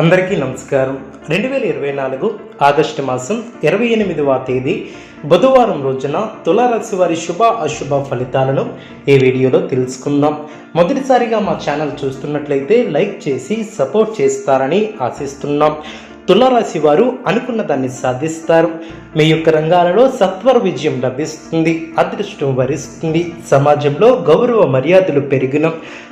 అందరికీ నమస్కారం. రెండు వేల ఇరవై నాలుగు ఆగస్టు మాసం ఇరవై ఎనిమిదవ తేదీ బుధవారం రోజున తులారాశి వారి శుభ అశుభ ఫలితాలను ఈ వీడియోలో తెలుసుకుందాం. మొదటిసారిగా మా ఛానల్ చూస్తున్నట్లయితే లైక్ చేసి సపోర్ట్ చేస్తారని ఆశిస్తున్నాం. తులారాశి వారు అనుకున్న దాన్ని సాధిస్తారు. మీ యొక్క రంగాలలో సత్వర విజయం లభిస్తుంది. అదృష్టం వరిస్తుంది. సమాజంలో గౌరవ మర్యాదలు పెరిగిన.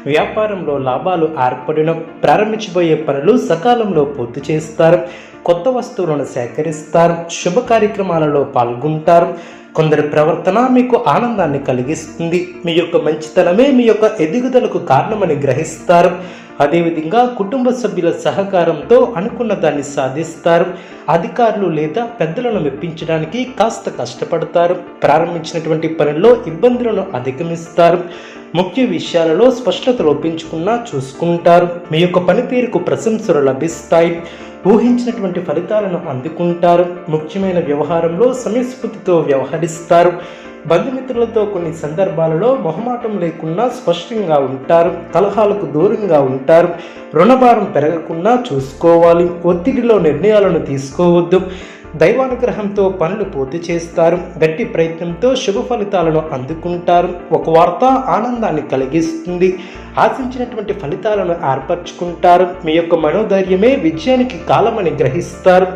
వ్యాపారంలో లాభాలు ఏర్పడిన. ప్రారంభించబోయే పనులు సకాలంలో పూర్తి చేస్తారు. కొత్త వస్తువులను సేకరిస్తారు. శుభ కార్యక్రమాలలో పాల్గొంటారు. కొందరి ప్రవర్తన మీకు ఆనందాన్ని కలిగిస్తుంది. మీ యొక్క మంచితనమే మీ యొక్క ఎదుగుదలకు కారణమని గ్రహిస్తారు. అదేవిధంగా కుటుంబ సభ్యుల సహకారంతో అనుకున్న దాన్ని సాధిస్తారు. అధికారులు లేదా పెద్దలను మెప్పించడానికి కాస్త కష్టపడతారు. ప్రారంభించినటువంటి పనుల్లో ఇబ్బందులను అధిగమిస్తారు. ముఖ్య విషయాలలో స్పష్టత లోపించుకున్నా చూసుకుంటారు. మీ యొక్క పనితీరుకు ప్రశంసలు లభిస్తాయి. ఊహించినటువంటి ఫలితాలను అందుకుంటారు. ముఖ్యమైన వ్యవహారంలో సమయస్ఫూర్తితో వ్యవహరిస్తారు. బంధుమిత్రులతో కొన్ని సందర్భాలలో మొహమాటం లేకుండా స్పష్టంగా ఉంటారు. కలహాలకు దూరంగా ఉంటారు. రుణభారం పెరగకుండా చూసుకోవాలి. ఒత్తిడిలో నిర్ణయాలను తీసుకోవద్దు. దైవానుగ్రహంతో పనులు పూర్తి చేస్తారు. గట్టి ప్రయత్నంతో శుభ ఫలితాలను అందుకుంటారు. ఒక వార్త ఆనందాన్ని కలిగిస్తుంది. ఆశించినటువంటి ఫలితాలను ఏర్పరచుకుంటారు. మీ యొక్క మనోధైర్యమే విజయానికి కాలమని గ్రహిస్తారు.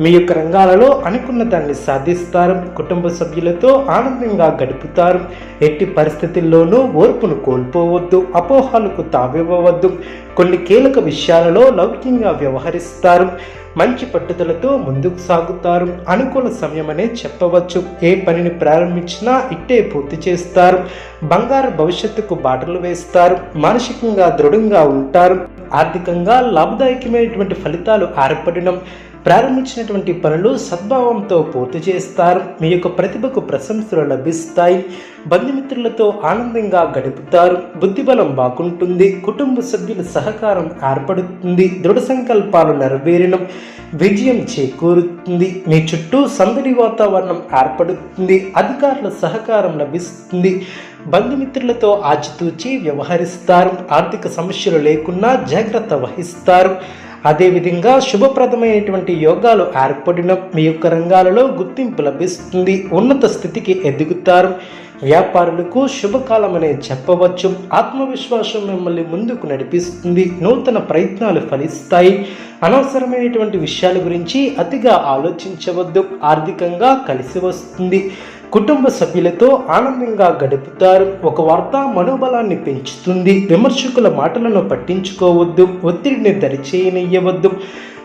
మీ యొక్క రంగాలలో అనుకున్న దాన్ని సాధిస్తారు. కుటుంబ సభ్యులతో ఆనందంగా గడుపుతారు. ఎట్టి పరిస్థితుల్లోనూ ఓర్పును కోల్పోవద్దు. అపోహాలకు తావివ్వవద్దు. కొన్ని కీలక విషయాలలో లౌకికంగా వ్యవహరిస్తారు. మంచి పట్టుదలతో ముందుకు సాగుతారు. అనుకూల సమయమనే చెప్పవచ్చు. ఏ పనిని ప్రారంభించినా ఇట్టే పూర్తి చేస్తారు. బంగారు భవిష్యత్తుకు బాటలు వేస్తారు. మానసికంగా దృఢంగా ఉంటారు. ఆర్థికంగా లాభదాయకమైనటువంటి ఫలితాలు ఏర్పడడం ప్రారంభించినటువంటి పనులు సద్భావంతో పూర్తి చేస్తారు. మీ యొక్క ప్రతిభకు ప్రశంసలు లభిస్తాయి. బంధుమిత్రులతో ఆనందంగా గడుపుతారు. బుద్ధిబలం బాగుంటుంది కుటుంబ సభ్యుల సహకారం ఏర్పడుతుంది. దృఢ సంకల్పాలు నెరవేరడం విజయం చేకూరుతుంది. మీ చుట్టూ సందడి వాతావరణం ఏర్పడుతుంది. అధికారుల సహకారం లభిస్తుంది. బంధుమిత్రులతో ఆచితూచి వ్యవహరిస్తారు. ఆర్థిక సమస్యలు లేకుండా జాగ్రత్త వహిస్తారు. అదేవిధంగా శుభప్రదమైనటువంటి యోగాలు ఏర్పడిన మీ యొక్క రంగాలలో గుర్తింపు లభిస్తుంది. ఉన్నత స్థితికి ఎదుగుతారు. వ్యాపారులకు శుభకాలం అనే చెప్పవచ్చు. ఆత్మవిశ్వాసం మిమ్మల్ని ముందుకు నడిపిస్తుంది. నూతన ప్రయత్నాలు ఫలిస్తాయి. అనవసరమైనటువంటి విషయాల గురించి అతిగా ఆలోచించవద్దు. ఆర్థికంగా కలిసి వస్తుంది. కుటుంబ సభ్యులతో ఆనందంగా గడుపుతారు. ఒక వార్త మనోబలాన్ని పెంచుతుంది. విమర్శకుల మాటలను పట్టించుకోవద్దు. ఒత్తిడిని దరిచేయనియ్యవద్దు.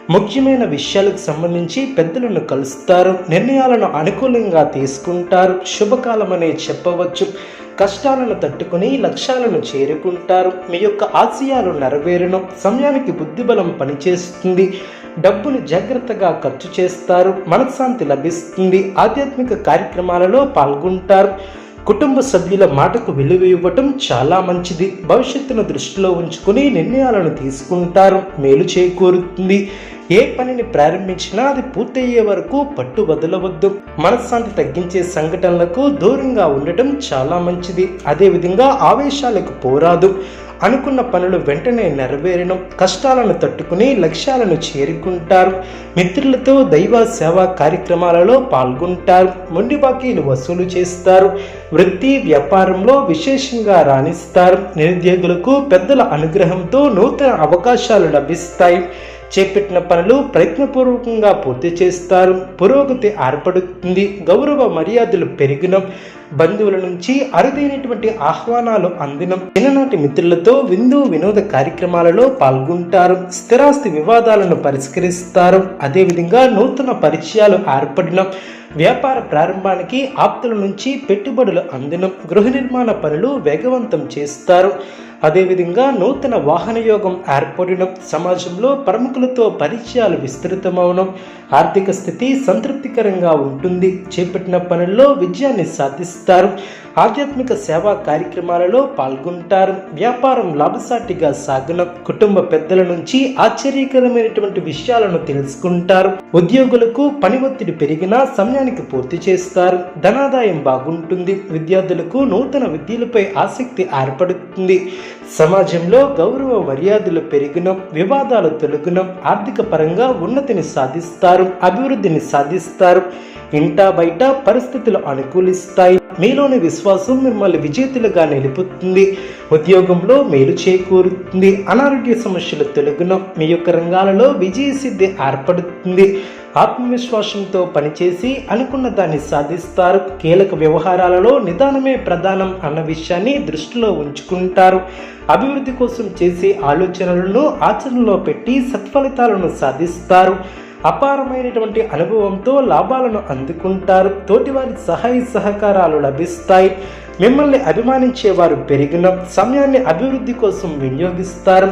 ముఖ్యమైన విషయాలకు సంబంధించి పెద్దలను కలుస్తారు. నిర్ణయాలను అనుకూలంగా తీసుకుంటారు. శుభకాలం అనే చెప్పవచ్చు. కష్టాలను తట్టుకుని లక్ష్యాలను చేరుకుంటారు. మీ యొక్క ఆశయాలు నెరవేరును. సమయానికి బుద్ధిబలం పనిచేస్తుంది. డబ్బును జాగ్రత్తగా ఖర్చు చేస్తారు. మనశ్శాంతి లభిస్తుంది. ఆధ్యాత్మిక కార్యక్రమాలలో పాల్గొంటారు. కుటుంబ సభ్యుల మాటకు విలువ ఇవ్వటం చాలా మంచిది. భవిష్యత్తును దృష్టిలో ఉంచుకుని నిర్ణయాలను తీసుకుంటారు. మేలు చేకూరుతుంది. ఏ పనిని ప్రారంభించినా అది పూర్తయ్యే వరకు పట్టు వదలవద్దు. మనశ్శాంతి తగ్గించే సంఘటనలకు దూరంగా ఉండటం చాలా మంచిది. అదేవిధంగా ఆవేశాలకు పోరాదు. అనుకున్న పనులు వెంటనే నెరవేరడం కష్టాలను తట్టుకుని లక్ష్యాలను చేరుకుంటారు. మిత్రులతో దైవ సేవా కార్యక్రమాలలో పాల్గొంటారు. మొండి బాకీలు వసూలు చేస్తారు. వృత్తి వ్యాపారంలో విశేషంగా రాణిస్తారు. నిరుద్యోగులకు పెద్దల అనుగ్రహంతో నూతన అవకాశాలు లభిస్తాయి. చేపట్టిన పనులు ప్రయత్నపూర్వకంగా పూర్తి చేస్తారు. పురోగతి ఏర్పడుతుంది. గౌరవ మర్యాదలు పెరిగిన బంధువుల నుంచి అరుదైనటువంటి ఆహ్వానాలు అందినం చిన్ననాటి మిత్రులతో విందు వినోద కార్యక్రమాలలో పాల్గొంటారు. స్థిరాస్తి వివాదాలను పరిష్కరిస్తారు. అదేవిధంగా నూతన పరిచయాలు ఏర్పడిన వ్యాపార ప్రారంభానికి ఆప్తుల నుంచి పెట్టుబడులు అందినం. గృహ నిర్మాణ పనులు వేగవంతం చేస్తారు. అదేవిధంగా నూతన వాహనయోగం ఏర్పడడం సమాజంలో ప్రముఖులతో పరిచయాలు విస్తృతమవడం ఆర్థిక స్థితి సంతృప్తికరంగా ఉంటుంది. చేపట్టిన పనుల్లో విజయాన్ని సాధిస్తారు. ఆధ్యాత్మిక సేవా కార్యక్రమాలలో పాల్గొంటారు. వ్యాపారం లాభసాటిగా సాగనం. కుటుంబ పెద్దల నుంచి ఆశ్చర్యకరమైనటువంటి విషయాలను తెలుసుకుంటారు. ఉద్యోగులకు పని ఒత్తిడి పెరిగినా సమయ సమయానికి పూర్తి చేస్తారు. ధనాదాయం బాగుంటుంది. విద్యార్థులకు నూతన విద్యలపై ఆసక్తి ఏర్పడుతుంది. సమాజంలో గౌరవ మర్యాదలు పెరిగిన. వివాదాలు తొలగిన. ఆర్థిక పరంగా ఉన్నతిని సాధిస్తారు. అభివృద్ధిని సాధిస్తారు. ఇంటా బయట పరిస్థితులు అనుకూలిస్తాయి. మీలోని విశ్వాసం మిమ్మల్ని విజేతలుగా నిలుపుతుంది. ఉద్యోగంలో మేలు చేకూరుతుంది. అనారోగ్య సమస్యలు తొలగిన. మీ యొక్క రంగాలలో విజయ సిద్ధి ఏర్పడుతుంది. ఆత్మవిశ్వాసంతో పనిచేసి అనుకున్న దాన్ని సాధిస్తారు. కీలక వ్యవహారాలలో నిదానమే ప్రధానం అన్న విషయాన్ని దృష్టిలో ఉంచుకుంటారు. అభివృద్ధి కోసం చేసే ఆలోచనలను ఆచరణలో పెట్టి సత్ఫలితాలను సాధిస్తారు. అపారమైనటువంటి అనుభవంతో లాభాలను అందుకుంటారు. తోటివారి సహాయ సహకారాలు లభిస్తాయి. మిమ్మల్ని అభిమానించేవారు పెరిగిన సమయాన్ని అభివృద్ధి కోసం వినియోగిస్తారు.